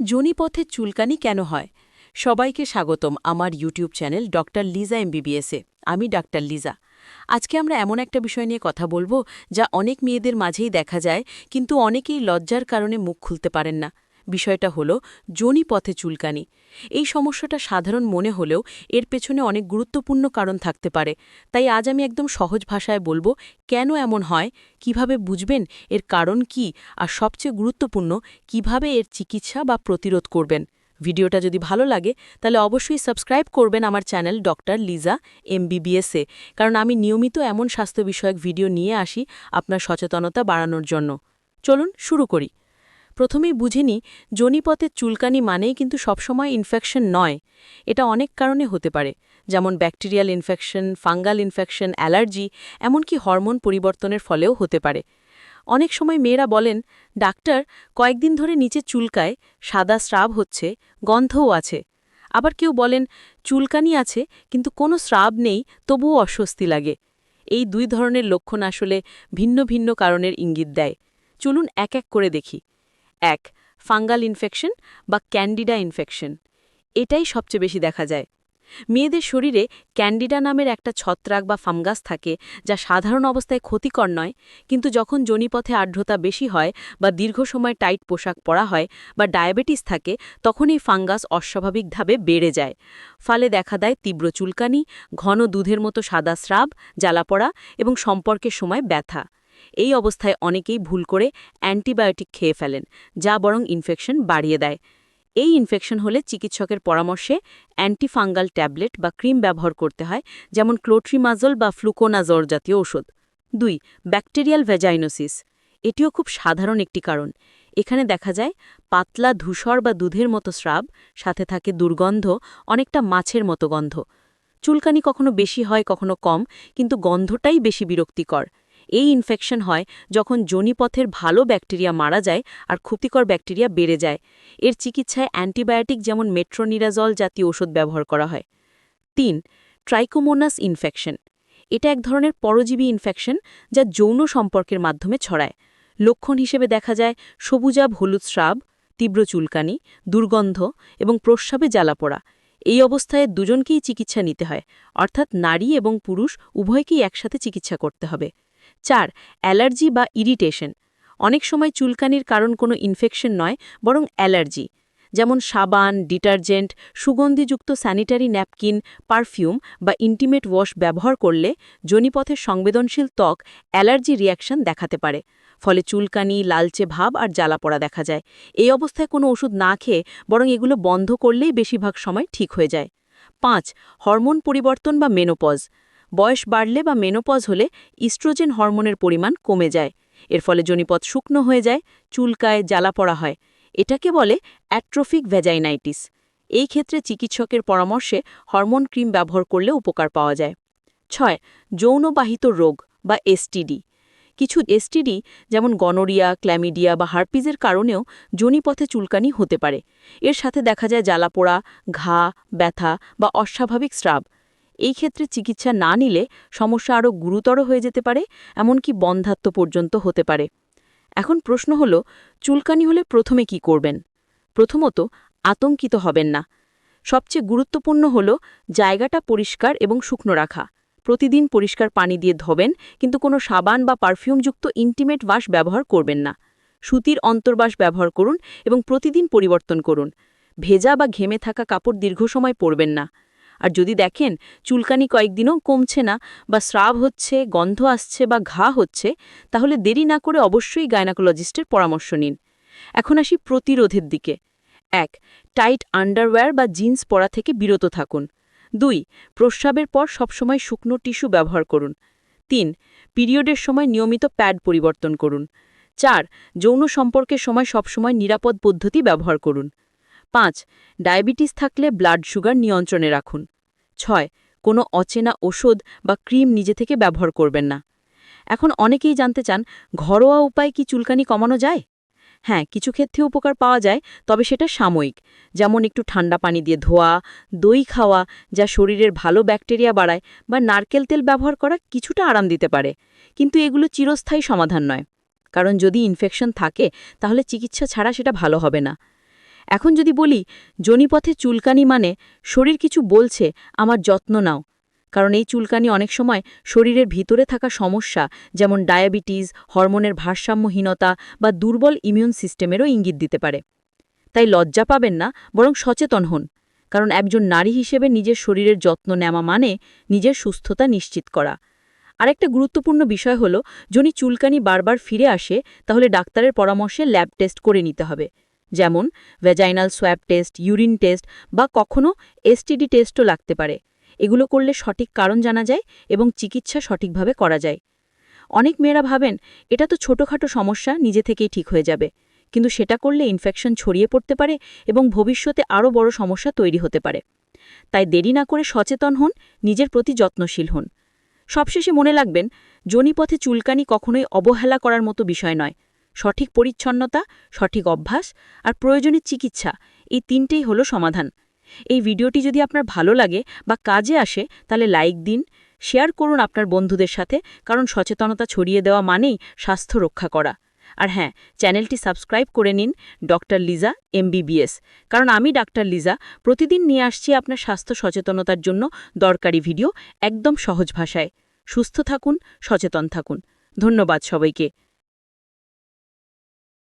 যোনিপথে চুলকানি কেন হয়? সবাইকে স্বাগতম আমার ইউটিউব চ্যানেল ডক্টর লিজা এমবিবিএসে আমি ডাক্তার লিজা। আজকে আমরা এমন একটা বিষয় নিয়ে কথা বলব যা অনেক মেয়েদের মাঝেই দেখা যায়, কিন্তু অনেকেই লজ্জার কারণে মুখ খুলতে পারেন না। বিষয়টা হলো যোনিপথে চুলকানি। এই সমস্যাটা সাধারণ মনে হলেও এর পেছনে অনেক গুরুত্বপূর্ণ কারণ থাকতে পারে। তাই আজ আমি একদম সহজ ভাষায় বলব, কেন এমন হয়? কীভাবে বুঝবেন এর কারণ কি? আর সবচেয়ে গুরুত্বপূর্ণ, কীভাবে এর চিকিৎসা বা প্রতিরোধ করবেন? ভিডিওটা যদি ভালো লাগে, তাহলে অবশ্যই সাবস্ক্রাইব করবেন আমার চ্যানেল ডক্টর লিজা, এমবিবিএসে কারণ আমি নিয়মিত এমন স্বাস্থ্য বিষয়ক ভিডিও নিয়ে আসি আপনার সচেতনতা বাড়ানোর জন্য। চলুন শুরু করি। প্রথমেই বুঝিনি জনিপথের চুলকানি মানেই কিন্তু সবসময় ইনফেকশন নয়। এটা অনেক কারণে হতে পারে, যেমন bacterial infection fungal infection allergy এমনকি হরমোন পরিবর্তনের ফলেও হতে পারে। অনেক সময় মেয়েরা বলেন, ডাক্তার, কয়েকদিন ধরে নিচে চুলকায়, সাদা স্রাব হচ্ছে, গন্ধও আছে। আবার কেউ বলেন, চুলকানি আছে, কিন্তু কোনো স্রাব নেই, তবুও অস্বস্তি লাগে। এই দুই ধরনের লক্ষণ আসলে ভিন্ন ভিন্ন কারণের ইঙ্গিত দেয়। চলুন এক এক করে দেখি। এক, ফাঙ্গাল ইনফেকশন বা ক্যান্ডিডা ইনফেকশন। এটাই সবচেয়ে বেশি দেখা যায়। মেয়েদের শরীরে ক্যান্ডিডা নামের একটা ছত্রাক বা ফাঙ্গাস থাকে যা সাধারণ অবস্থায় ক্ষতিকর নয়, কিন্তু যখন জনিপথে আর্দ্রতা বেশি হয় বা দীর্ঘ সময় টাইট পোশাক পরা হয় বা ডায়াবেটিস থাকে, তখন এই ফাঙ্গাস অস্বাভাবিকভাবে বেড়ে যায়। ফলে দেখা দেয় তীব্র চুলকানি, ঘন দুধের মতো সাদা স্রাব, জ্বালাপড়া এবং সম্পর্কের সময় ব্যথা। এই অবস্থায় অনেকেই ভুল করে অ্যান্টিবায়োটিক খেয়ে ফেলেন, যা বরং ইনফেকশন বাড়িয়ে দেয়। এই ইনফেকশন হলে চিকিৎসকের পরামর্শে অ্যান্টিফাঙ্গাল ট্যাবলেট বা ক্রিম ব্যবহার করতে হয়, যেমন ক্লোট্রিমাজল বা ফ্লুকোনাজর জাতীয় ওষুধ। দুই, ব্যাকটেরিয়াল ভেজাইনোসিস। এটিও খুব সাধারণ একটি কারণ। এখানে দেখা যায়, পাতলা ধূসর বা দুধের মতো স্রাব, সাথে থাকে দুর্গন্ধ, অনেকটা মাছের মতো গন্ধ। চুলকানি কখনো বেশি হয়, কখনো কম, কিন্তু গন্ধটাই বেশি বিরক্তিকর। এই ইনফেকশন হয় যখন জনিপথের ভালো ব্যাকটেরিয়া মারা যায় আর ক্ষতিকর ব্যাকটেরিয়া বেড়ে যায়। এর চিকিৎসায় অ্যান্টিবায়োটিক যেমন মেট্রোনিরাজল জাতীয় ওষুধ ব্যবহার করা হয়। তিন ট্রাইকোমোনাস ইনফেকশন এটা এক ধরনের পরজীবী ইনফেকশন যা যৌন সম্পর্কের মাধ্যমে ছড়ায়। লক্ষণ হিসেবে দেখা যায় সবুজাব হলুদ স্রাব, তীব্র চুলকানি, দুর্গন্ধ এবং প্রস্রাবে জ্বালাপোড়া এই অবস্থায় দুজনকেই চিকিৎসা নিতে হয়, অর্থাৎ নারী এবং পুরুষ উভয়কেই একসাথে চিকিৎসা করতে হবে। চার, অ্যালার্জি বা ইরিটেশন। অনেক সময় চুলকানির কারণ কোনো ইনফেকশন নয়, বরং অ্যালার্জি। যেমন সাবান, ডিটারজেন্ট, সুগন্ধিযুক্ত স্যানিটারি ন্যাপকিন পারফিউম বা ইন্টিমেট ওয়াশ ব্যবহার করলে জনিপথের সংবেদনশীল ত্বক অ্যালার্জি রিয়াকশন দেখাতে পারে। ফলে চুলকানি, লালচে ভাব আর জ্বালাপড়া দেখা যায়। এই অবস্থায় কোনো ওষুধ না খেয়ে বরং এগুলো বন্ধ করলেই বেশিরভাগ সময় ঠিক হয়ে যায়। পাঁচ, হরমোন পরিবর্তন বা মেনোপজ বয়স বাড়লে বা মেনোপজ হলে ইস্ট্রোজেন হরমোনের পরিমাণ কমে যায়। এর ফলে জনিপথ শুকনো হয়ে যায়, চুলকায় জ্বালা পড়া হয়। এটাকে বলে অ্যাট্রোফিক ভ্যাজাইনাইটিস। এই ক্ষেত্রে চিকিৎসকের পরামর্শে হরমোন ক্রিম ব্যবহার করলে উপকার পাওয়া যায়। ছয়, যৌনবাহিত রোগ বা এসটিডি। কিছু এসটিডি যেমন গনোরিয়া, ক্ল্যামিডিয়া বা হার্পিজের কারণেও জনিপথে চুলকানি হতে পারে। এর সাথে দেখা যায় জ্বালাপোড়া ঘা, ব্যথা বা অস্বাভাবিক স্রাব। এই ক্ষেত্রে চিকিৎসা না নিলে সমস্যা আরও গুরুতর হয়ে যেতে পারে, এমনকি বন্ধাত্ম পর্যন্ত হতে পারে। এখন প্রশ্ন হল, চুলকানি হলে প্রথমে কি করবেন? প্রথমত, আতঙ্কিত হবেন না। সবচেয়ে গুরুত্বপূর্ণ হল, জায়গাটা পরিষ্কার এবং শুকনো রাখা। প্রতিদিন পরিষ্কার পানি দিয়ে ধবেন, কিন্তু কোনো সাবান বা পারফিউমযুক্ত ইন্টিমেট ওয়াশ ব্যবহার করবেন না। সুতির অন্তর্বাস ব্যবহার করুন এবং প্রতিদিন পরিবর্তন করুন। ভেজা বা ঘেমে থাকা কাপড় দীর্ঘ সময় পরবেন না। আর যদি দেখেন, চুলকানি কয়েকদিনও কমছে না বা স্রাব হচ্ছে, গন্ধ আসছে বা ঘা হচ্ছে, তাহলে দেরি না করে অবশ্যই গায়নাকোলজিস্টের পরামর্শ নিন। এখন আসি প্রতিরোধের দিকে। এক, টাইট আন্ডারওয়্যার বা জিন্স পরা থেকে বিরত থাকুন। দুই, প্রস্রাবের পর সবসময় শুকনো টিস্যু ব্যবহার করুন। তিন, পিরিয়ডের সময় নিয়মিত প্যাড পরিবর্তন করুন। চার, যৌন সম্পর্কের সময় সবসময় নিরাপদ পদ্ধতি ব্যবহার করুন। পাঁচ, ডায়াবেটিস থাকলে ব্লাড সুগার নিয়ন্ত্রণে রাখুন। ছয়, কোনো অচেনা ওষুধ বা ক্রিম নিজে থেকে ব্যবহার করবেন না। এখন অনেকেই জানতে চান, ঘরোয়া উপায় কি চুলকানি কমানো যায়? হ্যাঁ কিছু ক্ষেত্রে উপকার পাওয়া যায়, তবে সেটা সাময়িক। যেমন একটু ঠান্ডা পানি দিয়ে ধোয়া, দই খাওয়া, যা শরীরের ভালো ব্যাকটেরিয়া বাড়ায় বা নারকেল তেল ব্যবহার করা কিছুটা আরাম দিতে পারে। কিন্তু এগুলো চিরস্থায়ী সমাধান নয়। কারণ যদি ইনফেকশন থাকে, তাহলে চিকিৎসা ছাড়া সেটা ভালো হবে না। এখন যদি বলি, জনিপথে চুলকানি মানে শরীর কিছু বলছে, আমার যত্ন নাও। কারণ এই চুলকানি অনেক সময় শরীরের ভিতরে থাকা সমস্যা, যেমন ডায়াবেটিস, হরমোনের ভারসাম্যহীনতা বা দুর্বল ইমিউন সিস্টেমেরও ইঙ্গিত দিতে পারে। তাই লজ্জা পাবেন না, বরং সচেতন হন। কারণ একজন নারী হিসেবে নিজের শরীরের যত্ন নেওয়া মানে নিজের সুস্থতা নিশ্চিত করা। আরেকটা গুরুত্বপূর্ণ বিষয় হল, যদি চুলকানি বারবার ফিরে আসে, তাহলে ডাক্তারের পরামর্শে ল্যাব টেস্ট করে নিতে হবে। যেমন vaginal swab test urine test বা কখনও এসটিডি টেস্টও লাগতে পারে। এগুলো করলে সঠিক কারণ জানা যায় এবং চিকিৎসা সঠিকভাবে করা যায়। অনেক মেয়েরা ভাবেন, এটা তো ছোটখাটো সমস্যা, নিজে থেকেই ঠিক হয়ে যাবে। কিন্তু সেটা করলে ইনফেকশন ছড়িয়ে পড়তে পারে এবং ভবিষ্যতে আরও বড় সমস্যা তৈরি হতে পারে। তাই দেরি না করে সচেতন হন, নিজের প্রতি যত্নশীল হন। সবশেষে মনে রাখবেন, জনিপথে চুলকানি কখনোই অবহেলা করার মতো বিষয় নয়। সঠিক পরিচ্ছন্নতা, সঠিক অভ্যাস আর প্রয়োজনীয় চিকিৎসা এই তিনটেই হলো সমাধান। এই ভিডিওটি যদি আপনার ভালো লাগে বা কাজে আসে তাহলে লাইক দিন, শেয়ার করুন আপনার বন্ধুদের সাথে, কারণ সচেতনতা ছড়িয়ে দেওয়া মানেই স্বাস্থ্য রক্ষা করা। আর হ্যাঁ চ্যানেলটি সাবস্ক্রাইব করে নিন ডক্টর লিজা, এমবিবিএস। কারণ আমি ডাক্তার লিজা, প্রতিদিন নিয়ে আসছি আপনার স্বাস্থ্য সচেতনতার জন্য দরকারি ভিডিও একদম সহজ ভাষায়। সুস্থ থাকুন, সচেতন থাকুন। ধন্যবাদ সবাইকে।